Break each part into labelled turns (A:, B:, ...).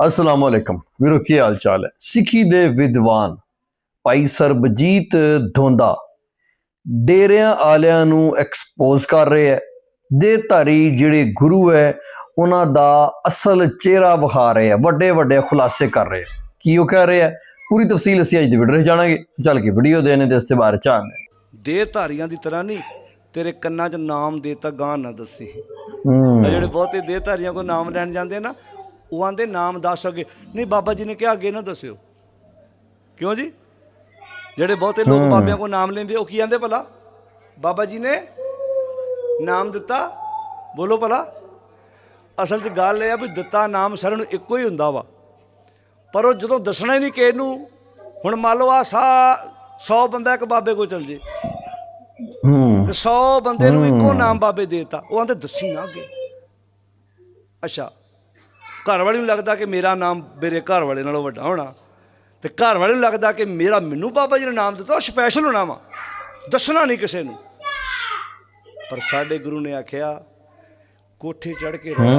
A: ਅਸਲਾਮ ਅਲੈਕਮ। ਵੀਰੋ ਕੀ ਹਾਲ ਚਾਲ ਹੈ? ਸਿੱਖੀ ਦੇ ਵਿਦਵਾਨ ਭਾਈ ਸਰਬਜੀਤ ਧੋਂਦਾ ਡੇਰਿਆਂ ਵਾਲਿਆਂ ਨੂੰ ਐਕਸਪੋਜ਼ ਕਰ ਰਹੇ ਹੈ। ਦੇਹਧਾਰੀ ਜਿਹੜੇ ਗੁਰੂ ਹੈ ਉਹਨਾਂ ਦਾ ਅਸਲ ਚਿਹਰਾ ਵਿਖਾ ਰਹੇ ਹੈ। ਵੱਡੇ ਵੱਡੇ ਖੁਲਾਸੇ ਕਰ ਰਹੇ ਕੀ ਉਹ ਕਹਿ ਰਹੇ ਪੂਰੀ ਤਫਸੀਲ ਅਸੀਂ ਅੱਜ ਦੀ ਵੀਡੀਓ ਵਿੱਚ ਜਾਣਾਂਗੇ। ਚੱਲ ਕੇ ਵੀਡੀਓ ਦੇਣੇ ਦੇ ਇਸ ਤੇ ਬਾਰੇ ਚਾਹਾਂਗੇ
B: ਦੇਹ ਧਾਰੀਆਂ ਦੀ ਤਰ੍ਹਾਂ ਨਹੀਂ ਤੇਰੇ ਕੰਨਾਂ 'ਚ ਨਾਮ ਦੇਤਾ ਗਾਂ ਨਾ ਦੱਸੀ। ਜਿਹੜੇ ਬਹੁਤੇ ਧਾਰੀਆਂ ਕੋ ਨਾਮ ਲੈਣ ਜਾਂਦੇ ਆ ਨਾ ਉਹ ਆਂਦੇ ਨਾਮ ਦੱਸ ਅੱਗੇ। ਨਹੀਂ ਬਾਬਾ ਜੀ ਨੇ ਕਿਹਾ ਅੱਗੇ ਨਾ ਦੱਸਿਓ। ਕਿਉਂ ਜੀ? ਜਿਹੜੇ ਬਹੁਤੇ ਲੋਕ ਬਾਬਿਆਂ ਕੋ ਨਾਮ ਲੈਂਦੇ ਉਹ ਕੀ ਆਂਦੇ ਭਲਾ? ਬਾਬਾ ਜੀ ਨੇ ਨਾਮ ਦਿੱਤਾ? ਬੋਲੋ ਭਲਾ। ਅਸਲ 'ਚ ਗੱਲ ਇਹ ਆ ਵੀ ਦਿੱਤਾ ਨਾਮ ਸਾਰਿਆਂ ਨੂੰ ਇੱਕੋ ਹੀ ਹੁੰਦਾ ਵਾ। ਪਰ ਉਹ ਜਦੋਂ ਦੱਸਣਾ ਹੀ ਨਹੀਂ ਕਿਸੇ ਨੂੰ ਹੁਣ ਮੰਨ ਲਓ ਆ ਸਾ 100 ਬੰਦਾ ਇੱਕ ਬਾਬੇ ਕੋ ਚਲ ਜੇ।
A: ਹੂੰ।
B: ਤੇ 100 ਬੰਦੇ ਨੂੰ ਇੱਕੋ ਨਾਮ ਬਾਬੇ ਦੇਤਾ। ਉਹ ਆਂਦੇ ਦੱਸੀ ਨਾ ਅੱਗੇ। ਅੱਛਾ। ਘਰ ਵਾਲੇ ਨੂੰ ਲੱਗਦਾ ਕਿ ਮੇਰਾ ਨਾਮ ਮੇਰੇ ਘਰ ਵਾਲੇ ਨਾਲੋਂ ਵੱਡਾ ਹੋਣਾ ਤੇ ਘਰ ਵਾਲੇ ਨੂੰ ਲੱਗਦਾ ਕਿ ਮੇਰਾ ਮੈਨੂੰ ਬਾਬਾ ਜੀ ਨੇ ਨਾਮ ਦਿੱਤਾ ਉਹ ਸਪੈਸ਼ਲ ਹੋਣਾ ਵਾ। ਦੱਸਣਾ ਨਹੀਂ ਕਿਸੇ ਨੂੰ। ਪਰ ਸਾਡੇ ਗੁਰੂ ਨੇ ਆਖਿਆ ਕੋਠੇ ਚੜ ਕੇ ਪਾਇਆ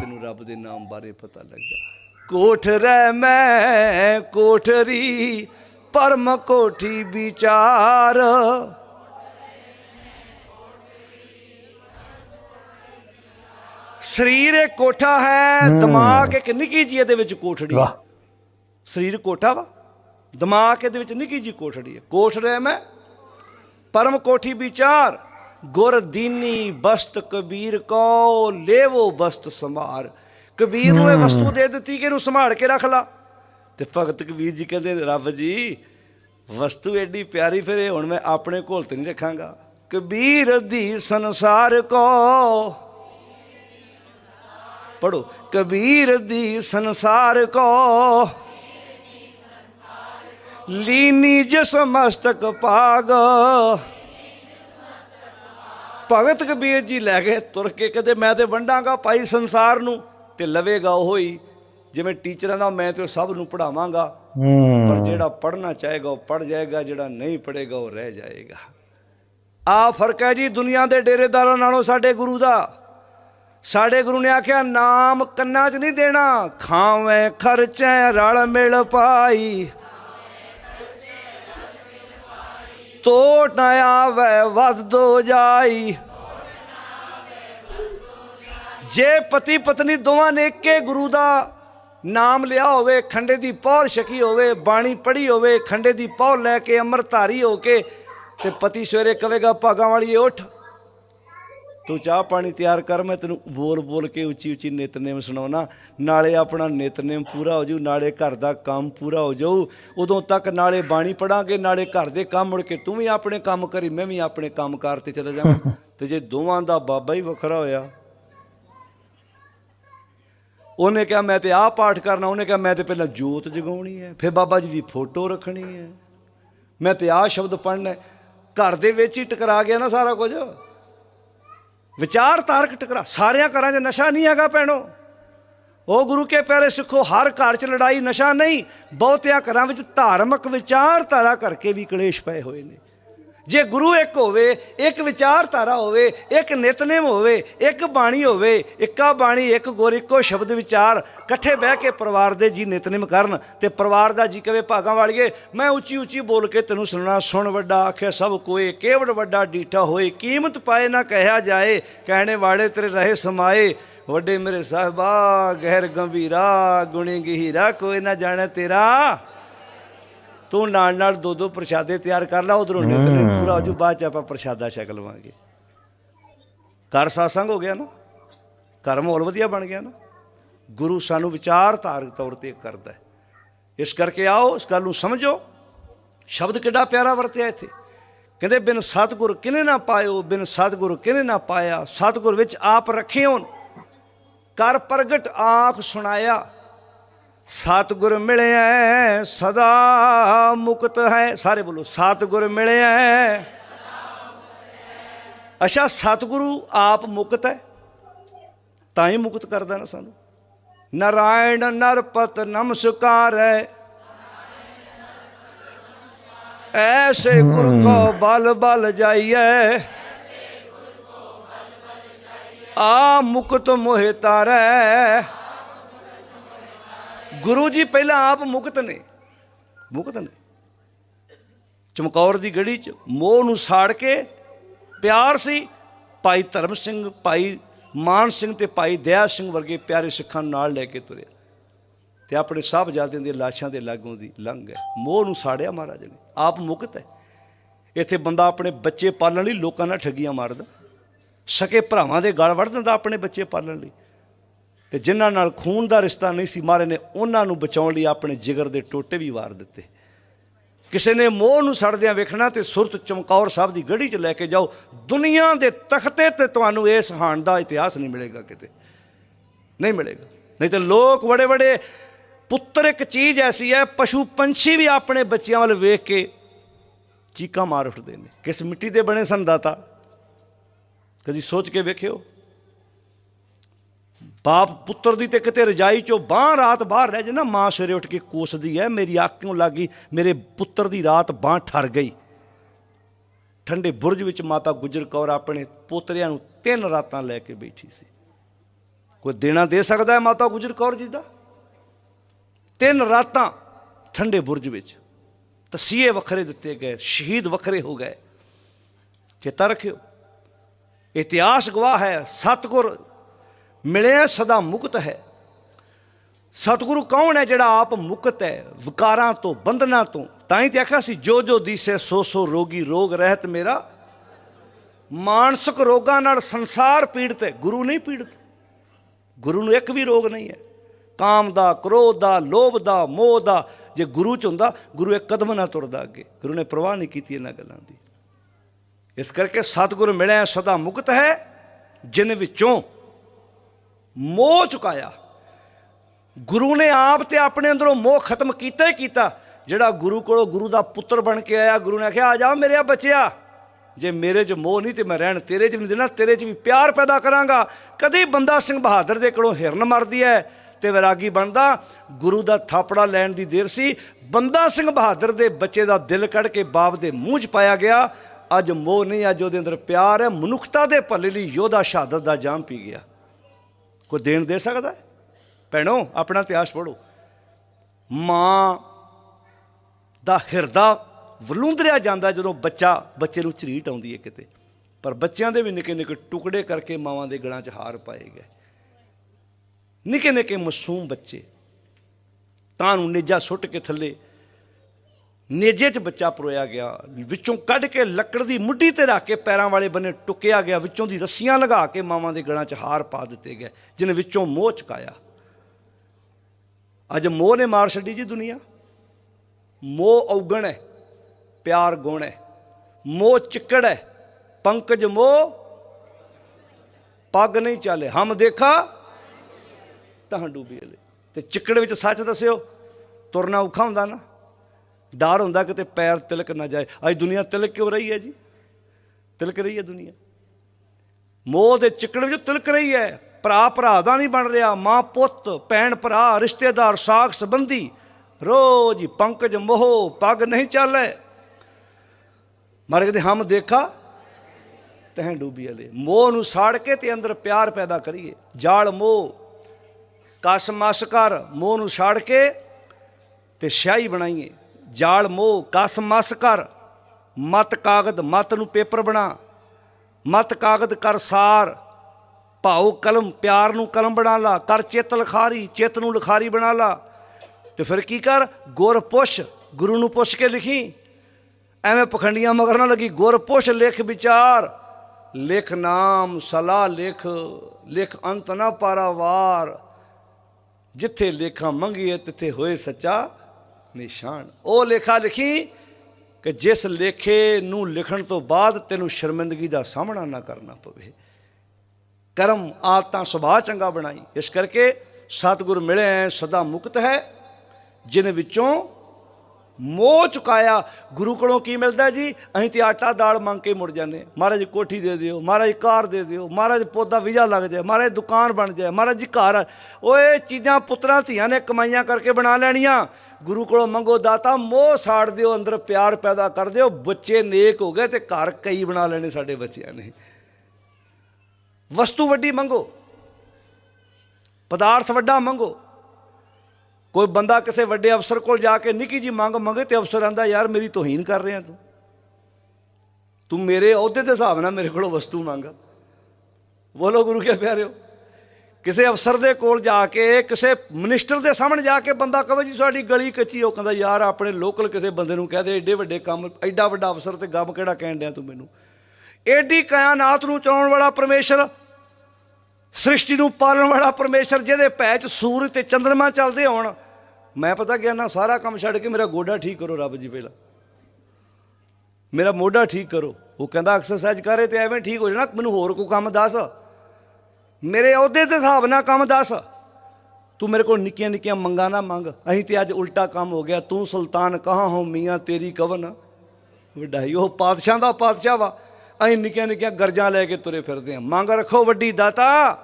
B: ਤੈਨੂੰ ਰੱਬ ਦੇ ਨਾਮ ਬਾਰੇ ਪਤਾ ਲੱਗਾ। ਕੋਠ ਰਹਿ ਮੈਂ ਕੋਠਰੀ ਪਰਮ ਕੋਠੀ ਵਿਚਾਰ। ਸਰੀਰ ਇੱਕ ਕੋਠਾ ਹੈ ਦਿਮਾਗ ਇੱਕ ਨਿੱਕੀ ਜਿਹੀ ਇਹਦੇ ਵਿੱਚ ਕੋਠੜੀ
A: ਵਾਹ।
B: ਸਰੀਰ ਕੋਠਾ ਵਾ ਦਿਮਾਗ ਇਹਦੇ ਵਿੱਚ ਨਿੱਕੀ ਜਿਹੀ ਕੋਠੜੀ ਹੈ। ਕੋਠ ਰਹਿ ਮੈਂ ਪਰਮ ਕੋਠੀ ਵਿਚਾਰ ਗੁਰ ਦੀਨੀ ਬਸਤ ਕਬੀਰ ਕੋ ਲੇਵੋ ਬਸਤ ਸੰਭਾਰ। ਕਬੀਰ ਨੂੰ ਇਹ ਵਸਤੂ ਦੇ ਦਿੱਤੀ ਕਿ ਇਹਨੂੰ ਸੰਭਾਲ ਕੇ ਰੱਖ ਲਾ। ਤੇ ਭਗਤ ਕਬੀਰ ਜੀ ਕਹਿੰਦੇ ਰੱਬ ਜੀ ਵਸਤੂ ਐਡੀ ਪਿਆਰੀ ਫਿਰ ਇਹ ਹੁਣ ਮੈਂ ਆਪਣੇ ਕੋਲ ਤੇ ਨਹੀਂ ਰੱਖਾਂਗਾ। ਕਬੀਰ ਦੀ ਸੰਸਾਰ ਕੋ ਪੜੋ ਕਬੀਰ ਦੀ ਸੰਸਾਰ ਕੋ। ਲੀਨੀ ਜਿਸ ਮਸਤਕ ਭਾਗ। ਭਗਤ ਕਬੀਰ ਜੀ ਲੈ ਕੇ ਤੁਰ ਕੇ ਕਦੇ ਮੈਂ ਤੇ ਵੰਡਾਂਗਾ ਭਾਈ ਸੰਸਾਰ ਨੂੰ ਤੇ ਲਵੇਗਾ ਉਹ। ਹੀ ਜਿਵੇਂ ਟੀਚਰਾਂ ਦਾ ਮੈਂ ਤੇ ਸਭ ਨੂੰ ਪੜਾਵਾਂਗਾ ਪਰ ਜਿਹੜਾ ਪੜਨਾ ਚਾਹੇਗਾ ਉਹ ਪੜ ਜਾਏਗਾ ਜਿਹੜਾ ਨਹੀਂ ਪੜੇਗਾ ਉਹ ਰਹਿ ਜਾਏਗਾ। ਆ ਫ਼ਰਕ ਹੈ ਜੀ ਦੁਨੀਆ ਦੇ ਡੇਰੇਦਾਰਾਂ ਨਾਲੋਂ ਸਾਡੇ ਗੁਰੂ ਦਾ। ਸਾਡੇ ਗੁਰੂ ਨੇ ਆਖਿਆ, ਨਾਮ ਕੰਨਾਂ 'ਚ ਨਹੀਂ ਦੇਣਾ, ਖਾਵੇਂ ਖਰਚੇ ਰਲ ਮਿਲ ਪਾਈ। ਤੋਟ ਨਾ ਆਵੇ, ਵੱਧ ਦੋ ਜਾਈ। ਜੇ ਪਤੀ ਪਤਨੀ ਦੋਵਾਂ ਨੇ ਇੱਕੇ ਗੁਰੂ ਦਾ ਨਾਮ ਲਿਆ ਹੋਵੇ, ਖੰਡੇ ਦੀ ਪੌਲ ਛਕੀ ਹੋਵੇ, ਬਾਣੀ ਪੜ੍ਹੀ ਹੋਵੇ, ਖੰਡੇ ਦੀ ਪੌਰ ਲੈ ਕੇ ਅੰਮ੍ਰਿਤਧਾਰੀ ਹੋ ਕੇ, ਤੇ ਪਤੀ ਸਵੇਰੇ ਕਵੇਗਾ ਭਾਗਾਂ ਵਾਲੀਏ, ਉੱਠ। ਤੂੰ ਚਾਹ ਪਾਣੀ ਤਿਆਰ ਕਰ ਮੈਂ ਤੈਨੂੰ ਬੋਲ ਬੋਲ ਕੇ ਉੱਚੀ ਉੱਚੀ ਨਿਤਨੇਮ ਸੁਣਾਉਣਾ। ਨਾਲੇ ਆਪਣਾ ਨਿਤਨੇਮ ਪੂਰਾ ਹੋ ਜਾਊ ਨਾਲੇ ਘਰ ਦਾ ਕੰਮ ਪੂਰਾ ਹੋ ਜਾਊ। ਉਦੋਂ ਤੱਕ ਨਾਲੇ ਬਾਣੀ ਪੜਾਂਗੇ ਨਾਲੇ ਘਰ ਦੇ ਕੰਮ ਮੁੜ ਕੇ ਤੂੰ ਵੀ ਆਪਣੇ ਕੰਮ ਕਰੀ ਮੈਂ ਵੀ ਆਪਣੇ ਕੰਮ ਕਾਰ ਤੇ ਚਲਾ ਜਾਵਾਂ। ਤੇ ਜੇ ਦੋਵਾਂ ਦਾ ਬਾਬਾ ਹੀ ਵੱਖਰਾ ਹੋਇਆ। ਉਹਨੇ ਕਿਹਾ ਮੈਂ ਤੇ ਆਹ ਪਾਠ ਕਰਨਾ। ਉਹਨੇ ਕਿਹਾ ਮੈਂ ਤੇ ਪਹਿਲਾਂ ਜੋਤ ਜਗਾਉਣੀ ਹੈ ਫਿਰ ਬਾਬਾ ਜੀ ਦੀ ਫੋਟੋ ਰੱਖਣੀ ਹੈ। ਮੈਂ ਤੇ ਆਹ ਸ਼ਬਦ ਪੜ੍ਹਨਾ। ਘਰ ਦੇ ਵਿੱਚ ਹੀ ਟਕਰਾ ਗਿਆ ਨਾ ਸਾਰਾ ਕੁਝ। ਵਿਚਾਰ ਤਾਰਕ ਟਕਰਾ। ਸਾਰਿਆਂ ਘਰਾਂ 'ਚ ਨਸ਼ਾ ਨਹੀਂ ਹੈਗਾ ਭੈਣੋ। ਉਹ ਗੁਰੂ ਕੇ ਪਿਆਰੇ ਸਿੱਖੋ, ਹਰ ਘਰ 'ਚ ਲੜਾਈ, ਨਸ਼ਾ ਨਹੀਂ। ਬਹੁਤਿਆਂ ਘਰਾਂ ਵਿੱਚ ਧਾਰਮਿਕ ਵਿਚਾਰਧਾਰਾ ਕਰਕੇ ਵੀ ਕਲੇਸ਼ ਪਏ ਹੋਏ ਨੇ। ਜੇ ਗੁਰੂ ਇੱਕ ਹੋਵੇ, ਇੱਕ ਵਿਚਾਰਧਾਰਾ ਹੋਵੇ, ਇੱਕ ਨਿਤਨੇਮ ਹੋਵੇ, ਇੱਕ ਬਾਣੀ ਹੋਵੇ, ਇੱਕਾ ਬਾਣੀ, ਇੱਕ ਗੁਰ, ਇੱਕੋ ਸ਼ਬਦ ਵਿਚਾਰ ਇਕੱਠੇ ਬਹਿ ਕੇ ਪਰਿਵਾਰ ਦੇ ਜੀ ਨਿਤਨੇਮ ਕਰਨ ਤੇ ਪਰਿਵਾਰ ਦਾ ਜੀ ਕਵੇ ਭਾਗਾਂ ਵਾਲੀਏ, ਮੈਂ ਉੱਚੀ ਉੱਚੀ ਬੋਲ ਕੇ ਤੈਨੂੰ ਸੁਣਨਾ ਸੁਣ ਵੱਡਾ ਆਖੇ ਸਭ ਕੋਏ, ਕੇਵੜ ਵੱਡਾ ਡੀਠਾ ਹੋਏ, ਕੀਮਤ ਪਾਏ ਨਾ ਕਹਿਆ ਜਾਏ, ਕਹਿਣੇ ਵਾਲੇ ਤੇਰੇ ਰਹੇ ਸਮਾਏ। ਵੱਡੇ ਮੇਰੇ ਸਾਹਿਬਾ, ਗਹਿਰ ਗੰਭੀਰਾ, ਗੁਣੀ ਗਹੀਰਾ, ਕੋਈ ਨਾ ਜਾਣੇ ਤੇਰਾ। ਤੂੰ ਨਾਲ ਨਾਲ ਦੋ ਦੋ ਪ੍ਰਸ਼ਾਦੇ ਤਿਆਰ ਕਰ ਲਾ ਉਧਰੋਂ ਨਿਤਨੇ ਪੂਰਾ ਹੋ ਜੂ ਬਾਅਦ ਚ ਆਪਾਂ ਪ੍ਰਸ਼ਾਦਾ ਛਕ ਲਵਾਂਗੇ। ਘਰ ਸਾਸੰਗ ਹੋ ਗਿਆ ਨਾ? ਘਰ ਮਾਹੌਲ ਵਧੀਆ ਬਣ ਗਿਆ ਨਾ? ਗੁਰੂ ਸਾਨੂੰ ਵਿਚਾਰਧਾਰਕ ਤੌਰ ਤੇ ਕਰਦਾ ਹੈ। ਇਸ ਕਰਕੇ ਆਓ ਇਸ ਗੱਲ ਨੂੰ ਸਮਝੋ। ਸ਼ਬਦ ਕਿੱਡਾ ਪਿਆਰਾ ਵਰਤਿਆ ਇੱਥੇ। ਕਹਿੰਦੇ ਬਿਨ ਸਤਿਗੁਰ ਕਿਨੇ ਨਾ ਪਾਇਓ? ਬਿਨ ਸਤਿਗੁਰ ਕਿਨੇ ਨਾ ਪਾਇਆ? ਸਤਿਗੁਰ ਵਿੱਚ ਆਪ ਰੱਖਿਓ ਕਰ ਪ੍ਰਗਟ ਆਖ ਸੁਣਾਇਆ। ਸਤਿਗੁਰ ਮਿਲਿਆ ਸਦਾ ਮੁਕਤ ਹੈ। ਸਾਰੇ ਬੋਲੋ ਸਤਿਗੁਰ ਮਿਲਿਆ। ਅੱਛਾ ਸਤਿਗੁਰੂ ਆਪ ਮੁਕਤ ਹੈ। ਤਾਂ ਹੀ ਮੁਕਤ ਕਰਦਾ ਨਾ ਸਾਨੂੰ। ਨਾਰਾਇਣ ਨਰਪਤ ਨਮਸਕਾਰ ਹੈ। ਐਸੇ ਗੁਰ ਕੋ ਬਲ ਬਲ ਜਾਈਐ। ਆ ਮੁਕਤ ਮੋਹਿ ਤਾਰੈ ਗੁਰੂ ਜੀ ਪਹਿਲਾਂ ਆਪ ਮੁਕਤ ਨੇ। ਮੁਕਤ ਨੇ। ਚਮਕੌਰ ਦੀ ਗੜੀ ਚ ਮੋਹ ਨੂੰ ਸਾੜ ਕੇ ਪਿਆਰ ਸੀ। ਭਾਈ ਧਰਮ ਸਿੰਘ, ਭਾਈ ਮਾਨ ਸਿੰਘ ਤੇ ਭਾਈ ਦਇਆ ਸਿੰਘ ਵਰਗੇ ਪਿਆਰੇ ਸਿੱਖਾਂ ਨੂੰ ਨਾਲ ਲੈ ਕੇ ਤੁਰਿਆ। ਤੇ ਆਪਣੇ ਸਾਹਿਬਜ਼ਾਦਿਆਂ ਦੀਆਂ ਲਾਸ਼ਾਂ ਦੇ ਲਾਗੋਂ ਦੀ ਲੰਘ ਹੈ ਮੋਹ ਨੂੰ ਸਾੜਿਆ ਮਹਾਰਾਜ ਨੇ। ਆਪ ਮੁਕਤ ਹੈ। ਇੱਥੇ ਬੰਦਾ ਆਪਣੇ ਬੱਚੇ ਪਾਲਣ ਲਈ ਲੋਕਾਂ ਨਾਲ ਠੱਗੀਆਂ ਮਾਰਦਾ। ਸਕੇ ਭਰਾਵਾਂ ਦੇ ਗਲ ਵੜ ਦਿੰਦਾ ਆਪਣੇ ਬੱਚੇ ਪਾਲਣ ਲਈ। ਤੇ ਜਿਨ੍ਹਾਂ ਨਾਲ ਖੂਨ ਦਾ ਰਿਸ਼ਤਾ ਨਹੀਂ ਸੀ, ਮਾਰੇ ਨੇ ਉਹਨਾਂ ਨੂੰ ਬਚਾਉਣ ਲਈ ਆਪਣੇ ਜਿਗਰ ਦੇ ਟੋਟੇ ਵੀ ਵਾਰ ਦਿੱਤੇ। ਕਿਸੇ ਨੇ ਮੋਹ ਨੂੰ ਸੜਦਿਆਂ ਵੇਖਣਾ ਤੇ ਸੁਰਤ ਚਮਕੌਰ ਸਾਹਿਬ ਦੀ ਗੜੀ 'ਚ ਲੈ ਕੇ ਜਾਓ, ਦੁਨੀਆ ਦੇ ਤਖਤੇ ਤੇ ਤੁਹਾਨੂੰ ਇਸ ਹਾਣ ਦਾ ਇਤਿਹਾਸ ਨਹੀਂ ਮਿਲੇਗਾ ਕਿਤੇ। ਨਹੀਂ ਮਿਲੇਗਾ। ਨਹੀਂ ਤੇ ਲੋਕ ਬੜੇ ਬੜੇ ਪੁੱਤਰ ਇੱਕ ਚੀਜ਼ ਐਸੀ ਹੈ, ਪਸ਼ੂ ਪੰਛੀ ਵੀ ਆਪਣੇ ਬੱਚਿਆਂ ਵੱਲ ਵੇਖ ਕੇ ਚੀਕਾਂ ਮਾਰ ਉੱਠਦੇ ਨੇ। ਕਿਸ ਮਿੱਟੀ ਦੇ ਬਣੇ ਸਨ ਦਾਤਾ ਕਦੀ ਸੋਚ ਕੇ ਵੇਖਿਓ? ਬਾਪ ਪੁੱਤਰ ਦੀ ਤੇ ਕਿਤੇ ਰਜਾਈ ਚੋਂ ਬਾਹ ਰਾਤ ਬਾਹਰ ਰਹਿ ਜੇ ਨਾ, ਮਾਂ ਸਵੇਰੇ ਉੱਠ ਕੇ ਕੋਸਦੀ ਹੈ ਮੇਰੀ ਅੱਖ ਕਿਉਂ ਲੱਗੀ, ਮੇਰੇ ਪੁੱਤਰ ਦੀ ਰਾਤ ਬਾਹ ਠਰ ਗਈ। ਠੰਡੇ ਬੁਰਜ ਵਿੱਚ ਮਾਤਾ ਗੁਜਰ ਕੌਰ ਆਪਣੇ ਪੋਤਰਿਆਂ ਨੂੰ ਤਿੰਨ ਰਾਤਾਂ ਲੈ ਕੇ ਬੈਠੀ ਸੀ। ਕੋਈ ਦੇਣਾ ਦੇ ਸਕਦਾ ਹੈ ਮਾਤਾ ਗੁਜਰ ਕੌਰ ਜੀ ਦਾ? ਤਿੰਨ ਰਾਤਾਂ ਠੰਡੇ ਬੁਰਜ ਵਿੱਚ। ਤਸੀਹੇ ਵੱਖਰੇ ਦਿੱਤੇ ਗਏ, ਸ਼ਹੀਦ ਵੱਖਰੇ ਹੋ ਗਏ। ਚੇਤਾ ਰੱਖਿਓ, ਇਤਿਹਾਸ ਗਵਾਹ ਹੈ, ਸਤਗੁਰ ਮਿਲਿਆ ਸਦਾ ਮੁਕਤ ਹੈ। ਸਤਿਗੁਰੂ ਕੌਣ ਹੈ ਜਿਹੜਾ ਆਪ ਮੁਕਤ ਹੈ? ਵਿਕਾਰਾਂ ਤੋਂ, ਬੰਧਨਾਂ ਤੋਂ। ਤਾਂ ਹੀ ਤੇ ਆਖਿਆ ਸੀ, ਜੋ ਜੋ ਦੀਸੇ, ਸੋ ਸੋ ਰੋਗੀ ਰੋਗ ਰਹਿਤ ਮੇਰਾ। ਮਾਨਸਿਕ ਰੋਗਾਂ ਨਾਲ ਸੰਸਾਰ ਪੀੜਤ ਹੈ। ਗੁਰੂ ਨਹੀਂ ਪੀੜਤ। ਗੁਰੂ ਨੂੰ ਇੱਕ ਵੀ ਰੋਗ ਨਹੀਂ ਹੈ। ਕਾਮ ਦਾ, ਕ੍ਰੋਧ ਦਾ, ਲੋਭ ਦਾ, ਮੋਹ ਦਾ, ਜੇ ਗੁਰੂ ਚ ਹੁੰਦਾ, ਗੁਰੂ ਇੱਕ ਕਦਮ ਨਾ ਤੁਰਦਾ ਅੱਗੇ। ਗੁਰੂ ਨੇ ਪ੍ਰਵਾਹ ਨਹੀਂ ਕੀਤੀ ਇਹਨਾਂ ਗੱਲਾਂ ਦੀ। ਇਸ ਕਰਕੇ ਸਤਿਗੁਰ ਮਿਲਿਆ ਸਦਾ ਮੁਕਤ ਹੈ। ਜਿਨ ਵਿੱਚੋਂ ਮੋਹ ਚੁਕਾਇਆ। ਗੁਰੂ ਨੇ ਆਪ ਤੇ ਆਪਣੇ ਅੰਦਰੋਂ ਮੋਹ ਖਤਮ ਕੀਤਾ ਹੀ ਕੀਤਾ। ਜਿਹੜਾ ਗੁਰੂ ਕੋਲੋਂ ਗੁਰੂ ਦਾ ਪੁੱਤਰ ਬਣ ਕੇ ਆਇਆ, ਗੁਰੂ ਨੇ ਆਖਿਆ, ਆ ਜਾ ਮੇਰੇ ਬੱਚਿਆ। ਜੇ ਮੇਰੇ 'ਚ ਮੋਹ ਨਹੀਂ ਤੇ ਮੈਂ ਰਹਿਣ ਤੇਰੇ 'ਚ ਵੀ ਨਹੀਂ ਦੇਣਾ, ਤੇਰੇ 'ਚ ਵੀ ਪਿਆਰ ਪੈਦਾ ਕਰਾਂਗਾ। ਕਦੇ ਬੰਦਾ ਸਿੰਘ ਬਹਾਦਰ ਦੇ ਕੋਲੋਂ ਹਿਰਨ ਮਰਦੀ ਹੈ ਤੇ ਵਿਰਾਗੀ ਬਣਦਾ। ਗੁਰੂ ਦਾ ਥਾਪੜਾ ਲੈਣ ਦੀ ਦੇਰ ਸੀ। ਬੰਦਾ ਸਿੰਘ ਬਹਾਦਰ ਦੇ ਬੱਚੇ ਦਾ ਦਿਲ ਕੱਢ ਕੇ ਬਾਪ ਦੇ ਮੂੰਹ 'ਚ ਪਾਇਆ ਗਿਆ। ਅੱਜ ਮੋਹ ਨਹੀਂ, ਅੱਜ ਉਹਦੇ ਅੰਦਰ ਪਿਆਰ ਹੈ ਮਨੁੱਖਤਾ ਦੇ ਭਲੇ ਲਈ ਯੋਧਾ ਸ਼ਹਾਦਤ ਦਾ ਜਾਮ ਪੀ ਗਿਆ। ਕੋਈ ਦੇਣ ਦੇ ਸਕਦਾ? ਭੈਣੋ, ਆਪਣਾ ਇਤਿਹਾਸ ਪੜੋ ਮਾਂ ਦਾ ਹਿਰਦਾ ਵਲੂੰਦਰਿਆ ਜਾਂਦਾ ਜਦੋਂ ਬੱਚਾ, ਬੱਚੇ ਨੂੰ ਝਰੀਟ ਆਉਂਦੀ ਹੈ ਕਿਤੇ। ਪਰ ਬੱਚਿਆਂ ਦੇ ਵੀ ਨਿੱਕੇ ਨਿੱਕੇ ਟੁਕੜੇ ਕਰਕੇ ਮਾਵਾਂ ਦੇ ਗਲਾਂ 'ਚ ਹਾਰ ਪਾਏ ਗਏ। ਨਿੱਕੇ ਨਿੱਕੇ ਮਾਸੂਮ ਬੱਚੇ। ਤਾਂ ਨੂੰ ਨੇਜਾ ਸੁੱਟ ਕੇ ਥੱਲੇ ਨੇਜੇ 'ਚ ਬੱਚਾ ਪਰੋਇਆ ਗਿਆ, ਵਿੱਚੋਂ ਕੱਢ ਕੇ ਲੱਕੜ ਦੀ ਮੁੱਢੀ ਤੇ ਰੱਖ ਕੇ ਪੈਰਾਂ ਵਾਲੇ ਬੰਨੇ ਟੁਕਿਆ ਗਿਆ, ਵਿੱਚੋਂ ਦੀ ਰੱਸੀਆਂ ਲਗਾ ਕੇ ਮਾਵਾਂ ਦੇ ਗਲਾਂ 'ਚ ਹਾਰ ਪਾ ਦਿੱਤੇ ਗਏ ਜਿਨ ਵਿੱਚੋਂ ਮੋਹ ਚੁਕਾਇਆ। ਅੱਜ ਮੋਹ ਨੇ ਮਾਰ ਛੱਡੀ ਜੀ ਦੁਨੀਆ। ਮੋਹ ਔਗਣ ਹੈ, ਪਿਆਰ ਗੁਣ ਹੈ, ਮੋਹ ਚਿੱਕੜ ਹੈ, ਪੰਕਜ ਮੋਹ ਪੱਗ ਨਹੀਂ ਚਾਲੇ। ਹਮ ਦੇਖਾ, ਤਾਂ ਡੂਬੀ ਲੈ ਤੇ ਚਿੱਕੜ ਵਿੱਚ ਸੱਚ ਦੱਸਿਓ, ਤੁਰਨਾ ਔਖਾ ਹੁੰਦਾ ਨਾ। ਡਰ ਹੁੰਦਾ ਕਿਤੇ ਪੈਰ ਤਿਲਕ ਨਾ ਜਾਏ। ਅੱਜ ਦੁਨੀਆ ਤਿਲਕ ਕਿਉਂ ਰਹੀ ਹੈ ਜੀ? ਤਿਲਕ ਰਹੀ ਹੈ ਦੁਨੀਆ। ਮੋਹ ਦੇ ਚਿੱਕੜ ਵਿੱਚ ਤਿਲਕ ਰਹੀ ਹੈ। ਭਰਾ ਭਰਾ ਦਾ ਨਹੀਂ ਬਣ ਰਿਹਾ। ਮਾਂ ਪੁੱਤ, ਭੈਣ ਭਰਾ, ਰਿਸ਼ਤੇਦਾਰ, ਸਾਖ ਸੰਬੰਧੀ। ਰੋਜ਼ ਪੰਕਜ, ਮੋਹ, ਪੱਗ ਨਹੀਂ ਚਾਲੇ। ਮਾਰੇ ਕਹਿੰਦੇ ਹਮ ਦੇਖਾ? ਤਹਿ ਡੂਬੀ ਅਲੇ ਮੋਹ ਨੂੰ ਸਾੜ ਕੇ ਤੇ ਅੰਦਰ ਪਿਆਰ ਪੈਦਾ ਕਰੀਏ। ਜਾਲ ਮੋਹ, ਕਸ ਮਸ ਕਰ। ਮੋਹ ਨੂੰ ਸਾੜ ਕੇ ਤੇ ਸ਼ਾਹੀ ਬਣਾਈਏ। ਜਾਲ ਮੋਹ, ਕਸ ਮਸ ਕਰ। ਮਤ ਕਾਗਦ, ਮਤ ਨੂੰ ਪੇਪਰ ਬਣਾ। ਮਤ ਕਾਗਦ ਕਰ ਸਾਰ। ਭਾਉ ਕਲਮ, ਪਿਆਰ ਨੂੰ ਕਲਮ ਬਣਾ ਲਾ। ਕਰ ਚਿੱਤ ਲਖਾਰੀ, ਚਿੱਤ ਨੂੰ ਲਖਾਰੀ ਬਣਾ ਲਾ। ਤੇ ਫਿਰ ਕੀ ਕਰ? ਗੁਰ ਪੁੱਛ। ਗੁਰੂ ਨੂੰ ਪੁੱਛ ਕੇ ਲਿਖੀ। ਐਵੇਂ ਪਖੰਡੀਆਂ ਮਗਰ ਨਾ ਲੱਗੀ। ਗੁਰ ਪੁੱਛ, ਲਿਖ ਵਿਚਾਰ। ਲਿਖ ਨਾਮ ਸਲਾ ਲਿਖ। ਲਿਖ ਅੰਤ ਨਾ ਪਾਰਾਵਾਰ। ਜਿੱਥੇ ਲੇਖਾਂ ਮੰਗੀਏ, ਤਿੱਥੇ ਹੋਏ ਸੱਚਾ ਨਿਸ਼ਾਨ। ਉਹ ਲੇਖਾ ਲਿਖੀ ਕਿ ਜਿਸ ਲੇਖੇ ਨੂੰ ਲਿਖਣ ਤੋਂ ਬਾਅਦ ਤੈਨੂੰ ਸ਼ਰਮਿੰਦਗੀ ਦਾ ਸਾਹਮਣਾ ਨਾ ਕਰਨਾ ਪਵੇ। ਕਰਮ ਆਦਤਾਂ ਸੁਭਾਅ ਚੰਗਾ ਬਣਾਈ। ਇਸ ਕਰਕੇ ਸਤਿਗੁਰ ਮਿਲੇ ਹੈ ਸਦਾ ਮੁਕਤ ਹੈ। ਜਿਨ ਵਿੱਚੋਂ ਮੋਹ ਚੁਕਾਇਆ, ਗੁਰੂ ਕੋਲੋਂ ਕੀ ਮਿਲਦਾ ਜੀ? ਅਸੀਂ ਤੇ ਆਟਾ, ਦਾਲ ਮੰਗ ਕੇ ਮੁੜ ਜਾਂਦੇ ਮਹਾਰਾਜ ਕੋਠੀ ਦੇ ਦਿਓ, ਮਹਾਰਾਜ ਕਾਰ ਦੇ ਦਿਓ, ਮਹਾਰਾਜ ਪੌਦਾ ਵੀਜ਼ਾ ਲੱਗ ਜਾਏ, ਮਹਾਰਾਜ ਦੁਕਾਨ ਬਣ ਜਾਏ, ਮਹਾਰਾਜ ਜੀ ਘਰ ਓਏ, ਚੀਜ਼ਾਂ ਪੁੱਤਰਾਂ ਧੀਆਂ ਨੇ ਕਮਾਈਆਂ ਕਰਕੇ ਬਣਾ ਲੈਣੀਆਂ। ਗੁਰੂ ਕੋਲੋਂ ਮੰਗੋ ਦਾਤਾ, ਮੋਹ ਸਾੜ ਦਿਓ, ਅੰਦਰ ਪਿਆਰ ਪੈਦਾ ਕਰ ਦਿਓ। ਬੱਚੇ ਨੇਕ ਹੋ ਗਏ ਤੇ ਘਰ ਕਈ ਬਣਾ ਲੈਣੇ ਸਾਡੇ ਬੱਚਿਆਂ ਨੇ। ਵਸਤੂ ਵੱਡੀ ਮੰਗੋ, ਪਦਾਰਥ ਵੱਡਾ ਮੰਗੋ। ਕੋਈ ਬੰਦਾ ਕਿਸੇ ਵੱਡੇ ਅਫਸਰ ਕੋਲ ਜਾ ਕੇ ਨਿੱਕੀ ਜੀ ਮੰਗ ਮੰਗੇ ਤੇ ਅਫਸਰ ਆਂਦਾ, ਯਾਰ, ਮੇਰੀ ਤੋਹੀਨ ਕਰ ਰਿਹਾ ਤੂੰ। ਤੂੰ ਮੇਰੇ ਅਹੁਦੇ ਦੇ ਹਿਸਾਬ ਨਾਲ ਮੇਰੇ ਕੋਲੋਂ ਵਸਤੂ ਮੰਗ। ਬੋਲੋ ਗੁਰੂ ਕੇ ਪਿਆਰਿਓ। ਕਿਸੇ ਅਫਸਰ ਦੇ ਕੋਲ ਜਾ ਕੇ, ਕਿਸੇ ਮਿਨਿਸਟਰ ਦੇ ਸਾਹਮਣੇ ਜਾ ਕੇ ਬੰਦਾ ਕਹੇ ਜੀ ਸਾਡੀ ਗਲੀ ਕੱਚੀ ਉਹ ਕਹਿੰਦਾ, ਯਾਰ, ਆਪਣੇ ਲੋਕਲ ਕਿਸੇ ਬੰਦੇ ਨੂੰ ਕਹਿ ਦੇ, ਏਡੇ ਵੱਡੇ ਕੰਮ ਐਡਾ ਵੱਡਾ ਅਫਸਰ ਤੇ ਗਮ ਕਿਹੜਾ ਕਹਿਣ ਡਿਆ ਤੂੰ ਮੈਨੂੰ? ਏਡੀ ਕਾਇਨਾਤ ਨੂੰ ਚਲਾਉਣ ਵਾਲਾ ਪਰਮੇਸ਼ਰ, ਸ੍ਰਿਸ਼ਟੀ ਨੂੰ ਪਾਲਣ ਵਾਲਾ ਪਰਮੇਸ਼ਰ, ਜਿਹਦੇ ਭੈ ਚ ਸੂਰਜ ਤੇ ਚੰਦਰਮਾ ਚੱਲਦੇ ਹੋਣ, ਮੈਂ ਪਤਾ ਗਿਆ ਨਾ ਸਾਰਾ ਕੰਮ ਛੱਡ ਕੇ ਮੇਰਾ ਗੋਡਾ ਠੀਕ ਕਰੋ ਰੱਬ ਜੀ ਪਹਿਲਾਂ। ਮੇਰਾ ਮੋਢਾ ਠੀਕ ਕਰੋ। ਉਹ ਕਹਿੰਦਾ ਐਕਸਰਸਾਈਜ਼ ਕਰੇ ਤੇ ਐਵੇਂ ਠੀਕ ਹੋ ਜਾਣਾ, ਮੈਨੂੰ ਹੋਰ ਕੋਈ ਕੰਮ ਦੱਸ। ਮੇਰੇ ਅਹੁਦੇ ਦੇ ਹਿਸਾਬ ਨਾਲ ਕੰਮ ਦੱਸ। ਤੂੰ ਮੇਰੇ ਕੋਲ ਨਿੱਕੀਆਂ ਨਿੱਕੀਆਂ ਮੰਗਾਂ ਨਾ ਮੰਗ। ਅਸੀਂ ਤੇ ਅੱਜ ਉਲਟਾ ਕੰਮ ਹੋ ਗਿਆ। ਤੂੰ ਸੁਲਤਾਨ ਕਹਾਂ ਹੋ ਮੀਆਂ ਤੇਰੀ ਕਵਨ? ਵਡਾਈ, ਉਹ ਪਾਤਸ਼ਾਹ ਦਾ ਪਾਤਸ਼ਾਹ ਵਾ। ਅਸੀਂ ਨਿੱਕੀਆਂ ਨਿੱਕੀਆਂ ਗਰਜਾਂ ਲੈ ਕੇ ਤੁਰੇ ਫਿਰਦੇ ਹਾਂ। ਮੰਗ ਰੱਖੋ ਵੱਡੀ ਦਾਤਾ।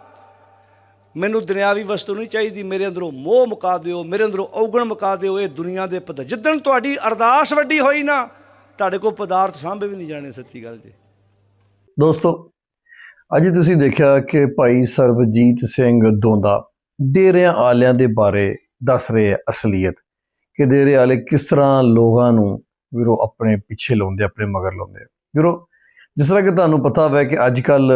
B: ਮੈਨੂੰ ਦੁਨਿਆਵੀ ਵਸਤੂ ਨਹੀਂ ਚਾਹੀਦੀ। ਮੇਰੇ ਅੰਦਰੋਂ ਮੋਹ ਮੁਕਾ ਦਿਓ। ਮੇਰੇ ਅੰਦਰੋਂ ਔਗਣ ਮੁਕਾ ਦਿਓ। ਇਹ ਦੁਨੀਆ ਦੇ ਪਤਾ ਜਿੱਦਣ ਤੁਹਾਡੀ ਅਰਦਾਸ ਵੱਡੀ ਹੋਈ ਨਾ, ਤੁਹਾਡੇ ਕੋਲ ਪਦਾਰਥ ਸਾਂਭੇ ਵੀ ਨਹੀਂ ਜਾਣੇ ਸੱਚੀ ਗੱਲ ਜੀ।
A: ਦੋਸਤੋ ਅੱਜ ਤੁਸੀਂ ਦੇਖਿਆ ਕਿ ਭਾਈ ਸਰਬਜੀਤ ਸਿੰਘ ਦੋਂਦਾ ਡੇਰਿਆਂ ਆਲਿਆਂ ਦੇ ਬਾਰੇ ਦੱਸ ਰਹੇ ਹੈ ਅਸਲੀਅਤ ਕਿ ਡੇਰੇ ਆਲੇ ਕਿਸ ਤਰ੍ਹਾਂ ਲੋਕਾਂ ਨੂੰ ਵੀਰੋ ਆਪਣੇ ਪਿੱਛੇ ਲਾਉਂਦੇ ਆਪਣੇ ਮਗਰ ਲਾਉਂਦੇ ਵੀਰੋ, ਜਿਸ ਤਰ੍ਹਾਂ ਕਿ ਤੁਹਾਨੂੰ ਪਤਾ ਹੋਵੇ ਕਿ ਅੱਜ ਕੱਲ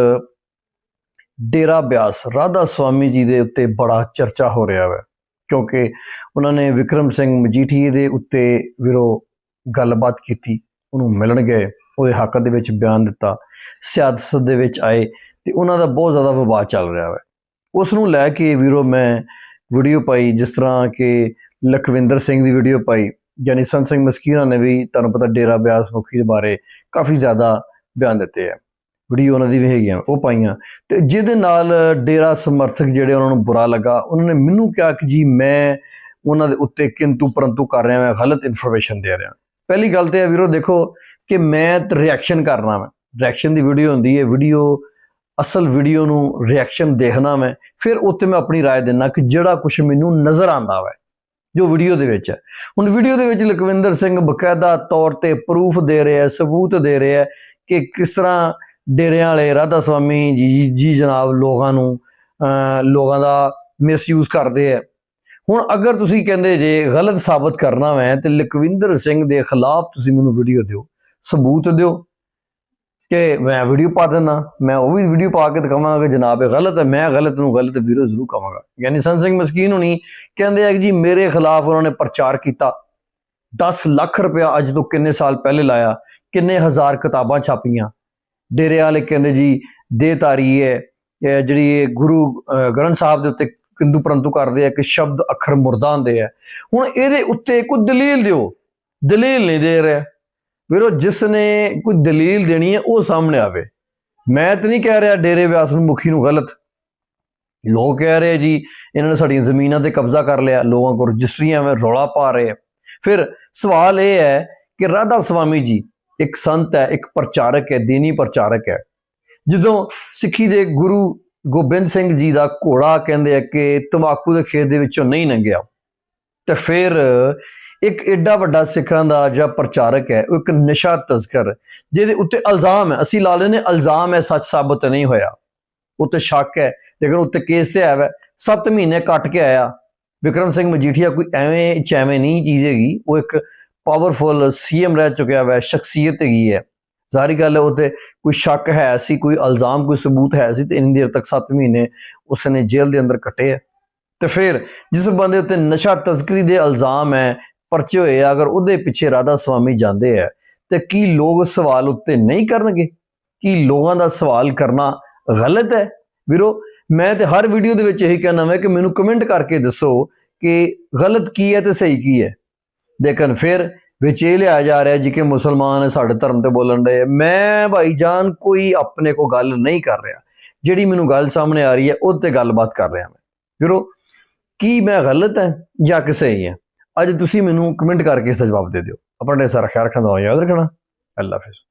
A: ਡੇਰਾ ਬਿਆਸ ਰਾਧਾ ਸਵਾਮੀ ਜੀ ਦੇ ਉੱਤੇ ਬੜਾ ਚਰਚਾ ਹੋ ਰਿਹਾ ਹੈ ਕਿਉਂਕਿ ਉਹਨਾਂ ਨੇ ਵਿਕਰਮ ਸਿੰਘ ਮਜੀਠੀਏ ਦੇ ਉੱਤੇ ਵੀਰੋ ਗੱਲਬਾਤ ਕੀਤੀ, ਉਹਨੂੰ ਮਿਲਣ ਗਏ। ਉਹਦੇ ਹੱਕ ਦੇ ਵਿੱਚ ਬਿਆਨ ਦਿੱਤਾ, ਸਿਆਸਤ ਦੇ ਵਿੱਚ ਆਏ ਤੇ ਉਹਨਾਂ ਦਾ ਬਹੁਤ ਜ਼ਿਆਦਾ ਵਿਵਾਦ ਚੱਲ ਰਿਹਾ ਹੈ ਉਸ ਨੂੰ ਲੈ ਕੇ ਵੀਰੋ ਮੈਂ ਵੀਡੀਓ ਪਾਈ, ਜਿਸ ਤਰ੍ਹਾਂ ਕਿ ਲਖਵਿੰਦਰ ਸਿੰਘ ਦੀ ਵੀਡੀਓ ਪਾਈ, ਯਾਨੀ ਸੰਤ ਸਿੰਘ ਮਸਕੀਨਾ ਨੇ ਵੀ ਤੁਹਾਨੂੰ ਪਤਾ ਡੇਰਾ ਬਿਆਸ ਮੁਖੀ ਦੇ ਬਾਰੇ ਕਾਫੀ ਜ਼ਿਆਦਾ ਬਿਆਨ ਦਿੱਤੇ ਆ। ਵੀਡੀਓ ਉਹਨਾਂ ਦੀ ਵੀ ਹੈਗੀਆਂ, ਉਹ ਪਾਈਆਂ। ਤੇ ਜਿਹਦੇ ਨਾਲ ਡੇਰਾ ਸਮਰਥਕ ਜਿਹੜੇ ਉਹਨਾਂ ਨੂੰ ਬੁਰਾ ਲੱਗਾ, ਉਹਨਾਂ ਨੇ ਮੈਨੂੰ ਕਿਹਾ ਕਿ ਜੀ ਮੈਂ ਉਹਨਾਂ ਦੇ ਉੱਤੇ ਕਿੰਤੂ ਪਰੰਤੂ ਕਰ ਰਿਹਾ ਮੈਂ ਗਲਤ ਇਨਫੋਰਮੇਸ਼ਨ ਦੇ ਰਿਹਾ। ਪਹਿਲੀ ਗੱਲ ਤੇ ਹੈ ਵੀਰੋ ਦੇਖੋ ਕਿ ਮੈਂ ਰਿਐਕਸ਼ਨ ਕਰਨਾ ਮੈਂ ਰਿਐਕਸ਼ਨ ਦੀ ਵੀਡੀਓ ਹੁੰਦੀ ਹੈ ਵੀਡੀਓ ਅਸਲ ਵੀਡੀਓ ਨੂੰ ਰਿਐਕਸ਼ਨ ਦੇਖਣਾ ਮੈਂ ਫਿਰ ਉੱਤੇ ਮੈਂ ਆਪਣੀ رائے ਦੇਣਾ ਕਿ ਜਿਹੜਾ ਕੁਝ ਮੈਨੂੰ ਨਜ਼ਰ ਆਂਦਾ ਵਾ ਜੋ ਵੀਡੀਓ ਦੇ ਵਿੱਚ ਹੈ ਹੁਣ ਵੀਡੀਓ ਦੇ ਵਿੱਚ ਲਖਵਿੰਦਰ ਸਿੰਘ ਬਕਾਇਦਾ ਤੌਰ ਤੇ ਪ੍ਰੂਫ ਦੇ ਰਿਹਾ ਹੈ ਸਬੂਤ ਦੇ ਰਿਹਾ ਹੈ ਕਿ ਕਿਸ ਤਰ੍ਹਾਂ ਡੇਰਿਆਂ ਵਾਲੇ ਰਾਧਾ ਸਵਾਮੀ ਜੀ ਜੀ ਜਨਾਬ ਲੋਕਾਂ ਨੂੰ ਅਹ ਲੋਕਾਂ ਦਾ ਮਿਸਯੂਜ਼ ਕਰਦੇ ਆ ਹੁਣ ਅਗਰ ਤੁਸੀਂ ਕਹਿੰਦੇ ਜੇ ਗਲਤ ਸਾਬਤ ਕਰਨਾ ਹੈ ਤੇ ਲਖਵਿੰਦਰ ਸਿੰਘ ਦੇ ਖਿਲਾਫ ਤੁਸੀਂ ਮੈਨੂੰ ਵੀਡੀਓ ਦਿਓ ਸਬੂਤ ਦਿਓ ਕਿ ਮੈਂ ਵੀਡੀਓ ਪਾ ਦਿੰਦਾ, ਮੈਂ ਉਹ ਵੀ ਵੀਡੀਓ ਪਾ ਕੇ ਦਿਖਾਵਾਂਗਾ ਕਿ ਜਨਾਬ ਇਹ ਗਲਤ ਹੈ, ਮੈਂ ਗਲਤ ਨੂੰ ਗਲਤ ਵੀਰੋ ਜ਼ਰੂਰ ਕਹਾਂਗਾ। ਯਾਨੀ ਸੰਤ ਸਿੰਘ ਮਸਕੀਨ ਹੁਣੀ ਕਹਿੰਦੇ ਆ ਕਿ ਜੀ ਮੇਰੇ ਖਿਲਾਫ ਉਹਨਾਂ ਨੇ ਪ੍ਰਚਾਰ ਕੀਤਾ। 10 ਲੱਖ ਰੁਪਇਆ ਅੱਜ ਤੋਂ ਕਿੰਨੇ ਸਾਲ ਪਹਿਲੇ ਲਾਇਆ, ਕਿੰਨੇ ਹਜ਼ਾਰ ਕਿਤਾਬਾਂ ਛਾਪੀਆਂ। ਡੇਰੇ ਵਾਲੇ ਕਹਿੰਦੇ ਜੀ ਦੇ ਤਾਰੀ ਹੈ, ਇਹ ਜਿਹੜੀ ਇਹ ਗੁਰੂ, ਅਹ ਗ੍ਰੰਥ ਸਾਹਿਬ ਦੇ ਉੱਤੇ ਕਿੰਦੂ ਪਰੰਤੂ ਕਰਦੇ ਆ ਕਿ ਸ਼ਬਦ ਅੱਖਰ ਮੁਰਦਾ ਹੁੰਦੇ ਆ। ਹੁਣ ਇਹਦੇ ਉੱਤੇ ਕੋਈ ਦਲੀਲ ਦਿਓ, ਦਲੀਲ ਨਹੀਂ ਦੇ ਰਿਹਾ। ਵੀਰੋ, ਜਿਸ ਨੇ ਕੋਈ ਦਲੀਲ ਦੇਣੀ ਹੈ, ਉਹ ਸਾਹਮਣੇ ਆਵੇ। ਮੈਂ ਤਾਂ ਨਹੀਂ ਕਹਿ ਰਿਹਾ ਡੇਰੇ ਵਿਆਸ ਨੂੰ ਮੁਖੀ ਨੂੰ ਗਲਤ। ਲੋਕ ਕਹਿ ਰਹੇ ਜੀ, ਇਹਨਾਂ ਨੇ ਸਾਡੀਆਂ ਜ਼ਮੀਨਾਂ ਤੇ ਕਬਜ਼ਾ ਕਰ ਲਿਆ, ਲੋਕਾਂ ਕੋਲ ਰਜਿਸਟਰੀਆਂ ਵਿੱਚ ਰੌਲਾ ਪਾ ਰਹੇ ਆ। ਫਿਰ ਸਵਾਲ ਇਹ ਹੈ ਕਿ ਰਾਧਾ ਸਵਾਮੀ ਜੀ, ਇੱਕ ਸੰਤ ਹੈ, ਇੱਕ ਪ੍ਰਚਾਰਕ ਹੈ, ਦੀਨੀ ਪ੍ਰਚਾਰਕ ਹੈ। ਜਦੋਂ ਸਿੱਖੀ ਦੇ ਗੁਰੂ ਗੋਬਿੰਦ ਸਿੰਘ ਜੀ ਦਾ ਘੋੜਾ ਕਹਿੰਦੇ ਆ ਕਿ ਤਮਾਕੂ ਦੇ ਖੇਤ ਦੇ ਵਿੱਚੋਂ ਨਹੀਂ ਲੰਘਿਆ, ਤੇ ਫਿਰ ਇੱਕ ਐਡਾ ਵੱਡਾ ਸਿੱਖਾਂ ਦਾ ਜਿਹੜਾ ਪ੍ਰਚਾਰਕ ਹੈ, ਉਹ ਇੱਕ ਨਸ਼ਾ ਤਜ਼ਕਰ ਜਿਹਦੇ ਉੱਤੇ ਇਲਜ਼ਾਮ ਹੈ। ਅਸੀਂ ਲਾ ਲੈਨੇ ਇਲਜ਼ਾਮ ਹੈ, ਸੱਚ ਸਾਬਤ ਨਹੀਂ ਹੋਇਆ। ਉੱਤੇ ਸ਼ੱਕ ਹੈ, ਲੇਕਿਨ ਉੱਤੇ ਕੇਸ ਤੇ ਆਇਆ ਹੈ 7 ਮਹੀਨੇ ਕੱਟ ਕੇ ਆਇਆ। ਵਿਕਰਮ ਸਿੰਘ ਮਜੀਠੀਆ ਕੋਈ ਐਵੇਂ ਚੈਵੇਂ ਨਹੀਂ ਚੀਜ਼ ਹੈਗੀ। ਉਹ ਇੱਕ ਪਾਵਰਫੁਲ ਸੀਐਮ ਰਹਿ ਚੁੱਕਿਆ ਹੈ ਸ਼ਖਸੀਅਤ ਹੈਗੀ ਹੈ। ਜ਼ਾਹਰੀ ਗੱਲ ਹੈ ਉਹਤੇ ਕੋਈ ਸ਼ੱਕ ਹੈ ਸੀ, ਕੋਈ ਇਲਜ਼ਾਮ, ਕੋਈ ਸਬੂਤ ਹੈ ਸੀ, ਤੇ ਇੰਨੀ ਦੇਰ ਤੱਕ 7 ਮਹੀਨੇ ਉਸਨੇ ਜੇਲ੍ਹ ਦੇ ਅੰਦਰ ਕੱਟੇ ਹੈ ਤੇ ਫਿਰ ਜਿਸ ਬੰਦੇ ਉੱਤੇ ਨਸ਼ਾ ਤਸਕਰੀ ਦੇ ਇਲਜ਼ਾਮ ਹੈ ਪਰਚੇ ਹੋਏ ਆ, ਅਗਰ ਉਹਦੇ ਪਿੱਛੇ ਰਾਧਾ ਸਵਾਮੀ ਜਾਂਦੇ ਆ, ਤੇ ਕੀ ਲੋਕ ਸਵਾਲ ਉੱਤੇ ਨਹੀਂ ਕਰਨਗੇ? ਕੀ ਲੋਕਾਂ ਦਾ ਸਵਾਲ ਕਰਨਾ ਗਲਤ ਹੈ? ਵੀਰੋ, ਮੈਂ ਤੇ ਹਰ ਵੀਡੀਓ ਦੇ ਵਿੱਚ ਇਹੀ ਕਹਿਣਾ ਮੈਂ ਕਿ ਮੈਨੂੰ ਕਮੈਂਟ ਕਰਕੇ ਦੱਸੋ ਕਿ ਗਲਤ ਕੀ ਹੈ ਤੇ ਸਹੀ ਕੀ ਹੈ। ਲੇਕਿਨ ਫਿਰ ਵਿੱਚ ਇਹ ਲਿਆ ਜਾ ਰਿਹਾ ਜੀ ਕਿ ਮੁਸਲਮਾਨ ਸਾਡੇ ਧਰਮ ਤੇ ਬੋਲਣ ਦੇ ਮੈਂ ਭਾਈ ਜਾਨ ਕੋਈ ਆਪਣੇ ਕੋ ਗੱਲ ਨਹੀਂ ਕਰ ਰਿਹਾ। ਜਿਹੜੀ ਮੈਨੂੰ ਗੱਲ ਸਾਹਮਣੇ ਆ ਰਹੀ ਹੈ, ਉਹ ਤੇ ਗੱਲਬਾਤ ਕਰ ਰਿਹਾ ਮੈਂ। ਵੀਰੋ, ਕੀ ਮੈਂ ਗਲਤ ਹਾਂ ਜਾਂ ਕਿ ਸਹੀ ਹੈ? ਅੱਜ ਤੁਸੀਂ ਮੈਨੂੰ ਕਮੈਂਟ ਕਰਕੇ ਇਸ ਦਾ ਜਵਾਬ ਦੇ ਦਿਓ। ਆਪਣਾ ਢੇਰ ਸਾਰਾ ਖਿਆਲ ਰੱਖਣਾ ਯਾਦ ਰੱਖਣਾ? ਅੱਲਾ ਹਾਫਿਜ਼।